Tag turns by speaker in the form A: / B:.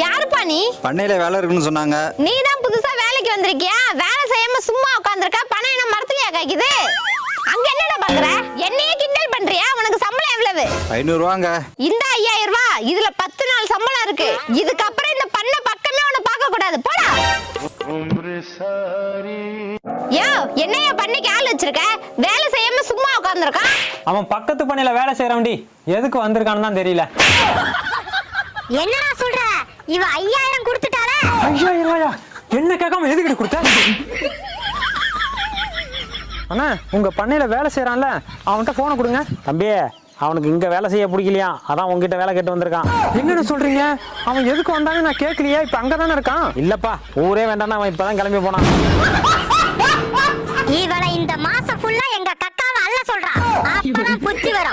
A: யாருப்பா நீ?
B: பண்ணையில வேலை இருக்குன்னு சொன்னாங்க.
A: நீ தான் புதுசா வேலைக்கு வந்திருக்கியா? வேலை செய்யாம சும்மா உட்காந்துருக்க பணம் என்ன மரத்துலயா காய்க்குது? அங்க என்னடா பாக்குற? என்னையே கிண்டல் பண்றியா? உனக்கு சம்பளம் எவ்வளவு?
B: ஐநூறுவாங்க.
A: இந்த ஐயாயிரம் ரூபாய் இதுல பத்து நாள் சம்பளம் இருக்கு. இதுக்கப்புறம் இந்த பண்ண பக்கமே உன்னை பார்க்க கூடாது. போடா. யோ என்னையா பண்ணைக்கு ஆள் வச்சிருக்க? வேலை செய்யாம சும்மா உட்காந்துருக்கான்
C: அவன் பக்கத்து பண்ணையில வேலை செய்யறவன்டி எதுக்கு வந்திருக்கான்னு தான் தெரியல.
D: என்னடா சொல்ற? இவ ஐயாயிரம் கொடுத்துட்டால
E: ஐயாயிரம் ரூபாயா என்ன கேட்காம எதுக்கிட்டு கொடுத்த?
C: அண்ணா உங்க பண்ணையில
E: வேலை செய்யறான்ல அவன்கிட்ட போனை கொடுங்க.
C: தம்பி அவனுக்கு இங்க வேலை செய்ய பிடிக்கலையா? அதான் உங்ககிட்ட வேலை கேட்டு வந்திருக்கான்.
E: என்னன்னு சொல்றீங்க? அவன் எதுக்கு வந்தான்னு நான் கேட்கலையா இப்ப அங்கதானே இருக்கான்?
C: இல்லப்பா ஊரே வேண்டாம் அவன் இப்பதான் கிளம்பி போனான்.
D: இவளை இந்த மாசம் ஃபுல்லா எங்க கக்காவை அல்ல சொல்றான் அப்பதான் புத்தி வரும்.